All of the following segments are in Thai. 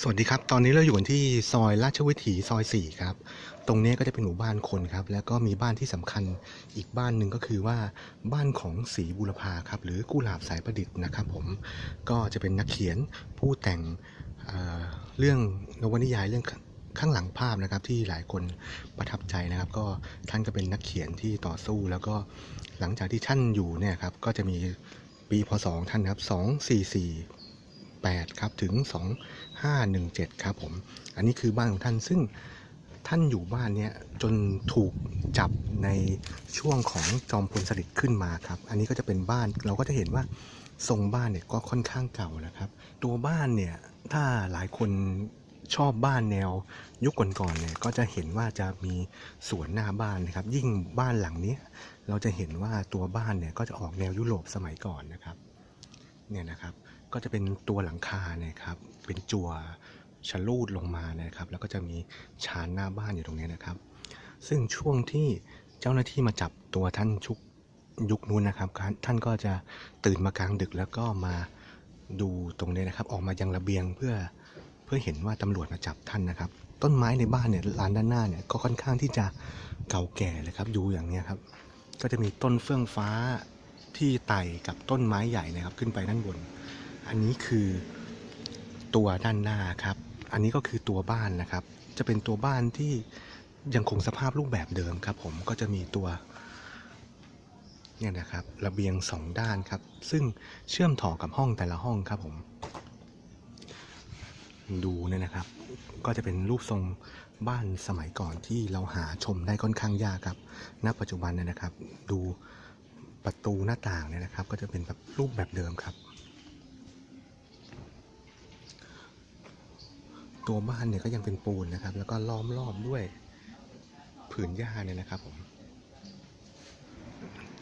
สวัสดีครับ ตอนนี้เราอยู่กันที่ซอยราชวิถีซอย4ครับ ตรงนี้ก็จะเป็นหมู่บ้านคนครับ แล้วก็มีบ้านที่สำคัญอีกบ้านหนึ่งก็คือว่าบ้านของศรีบุรพาครับ หรือกุหลาบสายประดิษฐ์นะครับ ผม ก็จะเป็นนักเขียนผู้แต่งเเรื่องนวนิยายเรื่องข้างหลังภาพนะครับที่หลายคนประทับใจนะครับ ก็ท่านก็เป็นนักเขียนที่ต่อสู้ แล้วก็หลังจากที่ท่านอยู่เนี่ยครับ ก็จะมีปีพศของท่านครับ 244 8ครับถึง 2517 ครับผม อันนี้คือบ้านของท่านซึ่งท่านอยู่บ้านเนี้ยจนถูกจับในช่วงของจอมพลสฤษดิ์ขึ้นมาครับ อันนี้ก็จะเป็นบ้านเราก็จะเห็นว่าทรงบ้านเนี่ยก็ค่อนข้างเก่านะครับ ตัวบ้านเนี่ยถ้าหลายคนชอบบ้านแนวยุคก่อนๆเนี่ยก็จะเห็นว่าจะมีสวนหน้าบ้านนะครับ ยิ่งบ้านหลังนี้ เราจะเห็นว่าตัวบ้านเนี่ยก็จะออกแนวยุโรปสมัยก่อนนะครับ เนี่ยนะครับก็จะเป็นตัวหลังคาเนี่ยครับเป็นจั่วชะลูดลงมานะครับ แล้วก็จะมีชานหน้าบ้านอยู่ตรงนี้นะครับ ซึ่งช่วงที่เจ้าหน้าที่มาจับตัวท่านชุกยุคนู้นนะครับ ท่านก็จะตื่นมากลางดึกแล้วก็มาดูตรงนี้นะครับ ออกมายังระเบียงเพื่อเพื่อเห็นว่าตำรวจมาจับท่านนะครับ ต้นไม้ในบ้านเนี่ยลานด้านหน้าเนี่ยก็ค่อนข้างที่จะเก่าแก่เลยครับดูอย่างนี้ครับ ก็จะมีต้นเฟื่องฟ้า ที่ไต่กับต้นไม้ใหญ่นะครับ ขึ้นไปด้านบน อันนี้คือตัวด้านหน้าครับ อันนี้ก็คือตัวบ้านนะครับ จะเป็นตัวบ้านที่ยังคงสภาพรูปแบบเดิมครับ ผมก็จะมีตัวเนี่ยนะครับระเบียงสองด้านครับ ซึ่งเชื่อมต่อกับห้องแต่ละห้องครับผม ดูเนี่ยนะครับ ก็จะเป็นรูปทรงบ้านสมัยก่อนที่เราหาชมได้ค่อนข้างยากครับ ณ ปัจจุบันเนี่ยนะครับ ดู ประตูหน้าต่างเนี่ยนะครับ ก็จะเป็นแบบรูปแบบเดิมครับ ตัวบ้านเนี่ยก็ยังเป็นปูนนะครับ แล้วก็ล้อมรอบด้วยผืนหญ้าเนี่ยนะครับผม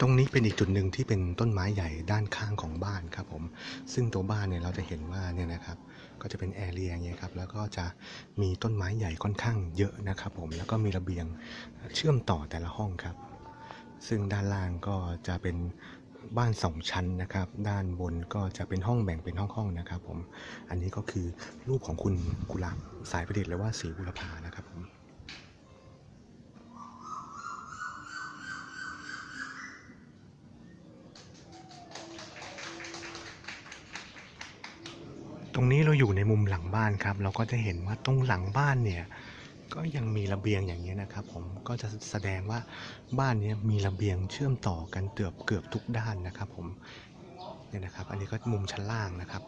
ตรงนี้เป็นอีกจุดหนึ่งที่เป็นต้นไม้ใหญ่ด้านข้างของบ้านครับผม ซึ่งตัวบ้านเนี่ยเราจะเห็นว่าเนี่ยนะครับ ก็จะเป็นแอเรียงเงี้ยครับ แล้วก็จะมีต้นไม้ใหญ่ค่อนข้างเยอะนะครับผม แล้วก็มีระเบียงเชื่อมต่อแต่ละห้องครับ ซึ่งด้านล่างก็จะเป็นบ้านสองชั้นนะครับ ด้านบนก็จะเป็นห้องแบ่งเป็นห้องๆนะครับผม อันนี้ก็คือรูปของคุณกุหลาบสายประดิษฐ์หรือว่าสีบุรพานะครับผมตรงนี้เราอยู่ในมุมหลังบ้านครับ เราก็จะเห็นว่าตรงหลังบ้านเนี่ย ก็ยังมีระเบียงอย่างนี้นะครับ ผมก็จะแสดงว่าบ้านนี้มีระเบียงเชื่อมต่อกันเกือบเกือบทุกด้านนะครับ ผมเนี่ยนะครับ อันนี้ก็มุมชั้นล่างนะครับ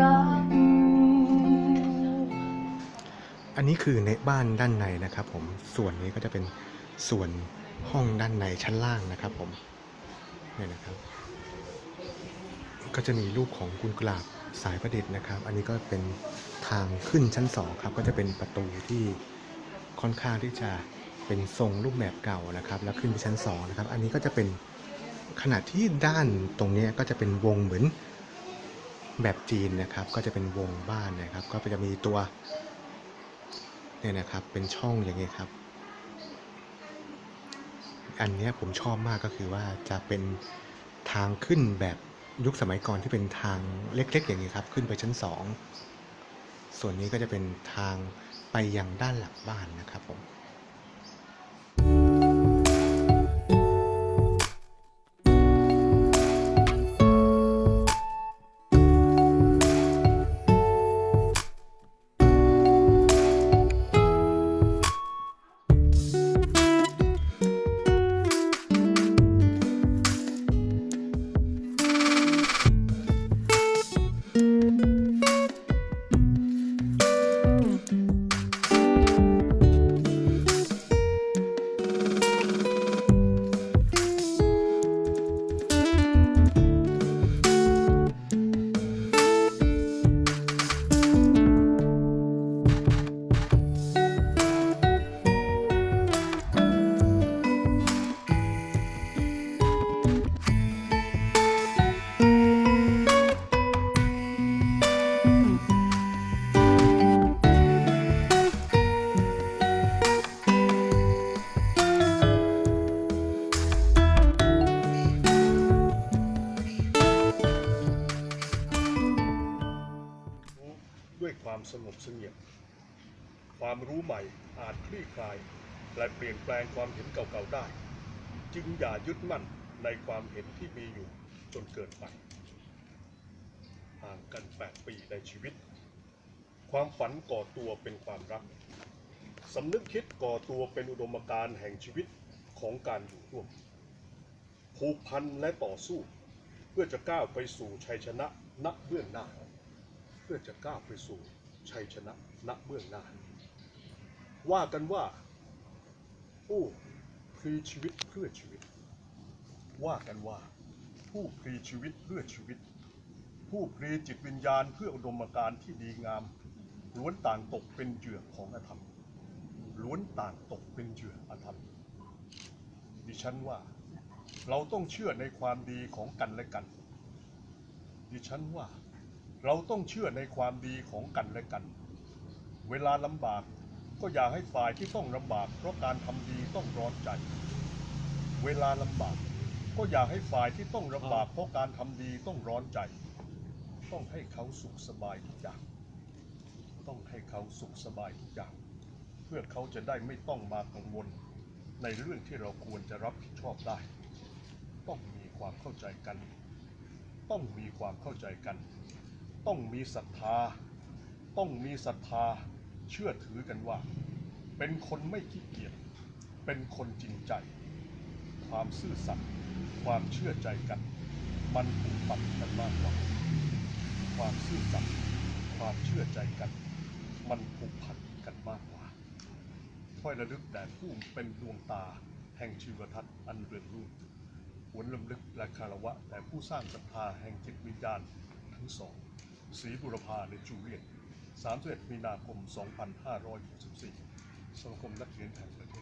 รัก อันนี้คือในบ้านด้านในนะครับ ผม ส่วนนี้ก็จะเป็นส่วนห้องด้านในชั้นล่างนะครับ ผมเนี่ยนะครับ ก็จะมีรูปของกุลกลาบสายประดิษฐ์นะครับ อันนี้ก็เป็นทางขึ้นชั้นสองครับ ก็จะเป็นประตูที่ค่อนข้างที่จะเป็นทรงรูปแบบเก่านะครับ แล้วขึ้นไปชั้นสองนะครับ อันนี้ก็จะเป็นขนาดที่ด้านตรงนี้ก็จะเป็นวงเหมือน แบบจีนนะครับ ก็จะเป็นวงบ้านนะครับ ก็จะมีตัวเนี่ยนะครับ เป็นช่องอย่างเงี้ยครับ อันนี้ผมชอบมากก็คือว่าจะเป็นทางขึ้นแบบยุคสมัยก่อนที่เป็นทางเล็ก ๆ อย่างนี้ครับ ขึ้นไปชั้นสองส่วนนี้ก็จะเป็นทางไปยังด้านหลังบ้านนะครับผม ด้วยความสงบเสงี่ยม ความรู้ใหม่อาจคลี่คลายและเปลี่ยนแปลงความเห็นเก่าๆได้ จึงอย่ายึดมั่นในความเห็นที่มีอยู่จนเกินไป ห่างกัน 8 ปีในชีวิต ความฝันก่อตัวเป็นความรักสำนึกคิดก่อตัวเป็นอุดมการณ์แห่งชีวิตของการอยู่ร่วม ผูกพันและต่อสู้ เพื่อจะก้าวไปสู่ชัยชนะณเบื้องหน้า พื่อจะก้าวไปสู่ชัยชนะณเบื้องหน้า ว่ากันว่าผู้พลีชีวิตเพื่อชีวิต ว่ากันว่า ผู้พลีชีวิตเพื่อชีวิต ผู้พลีจิตวิญญาณเพื่ออุดมการณ์ที่ดีงาม ล้วนต่างตกเป็นเหยื่อของอธรรม ล้วนต่างตกเป็นเหยื่ออธรรม ดิฉันว่าเราต้องเชื่อในความดีของกันและกัน ดิฉันว่า เราต้องเชื่อในความดีของกันและกัน เวลาลำบากก็อย่าให้ฝ่ายที่ต้องลำบาก เพราะการทำดีต้องร้อนใจ เวลาลำบากก็อย่าให้ฝ่ายที่ต้องลำบากเพราะการทำดีต้องร้อนใจ ต้องให้เขาสุขสบายทุกอย่าง ต้องให้เขาสุขสบายทุกอย่าง เพื่อเขาจะได้ไม่ต้องมากังวล ในเรื่องที่เราควรจะรับผิดชอบได้ ต้องมีความเข้าใจกัน ต้องมีความเข้าใจกัน ต้องมีศรัทธา ต้องมีศรัทธาเชื่อถือกันว่า เป็นคนไม่ขี้เกียจเป็นคนจริงใจ ความซื่อสัตย์ความเชื่อใจกัน มันผูกพันกันมากกว่าความซื่อสัตย์ความเชื่อใจกัน มันผูกพันกันมากกว่าถ้อยระลึกแด่ผู้เป็นดวงตา แห่งชีวทัศน์อันเรืองรุ่งหวนลำลึกและคารวะแต่ผู้สร้างศรัทธาแห่งจิตวิญญาณทั้งสอง ศรีบุรพาในจูเลียน31มีนาคม 2564สมาคมนักเรียนแห่งประเทศ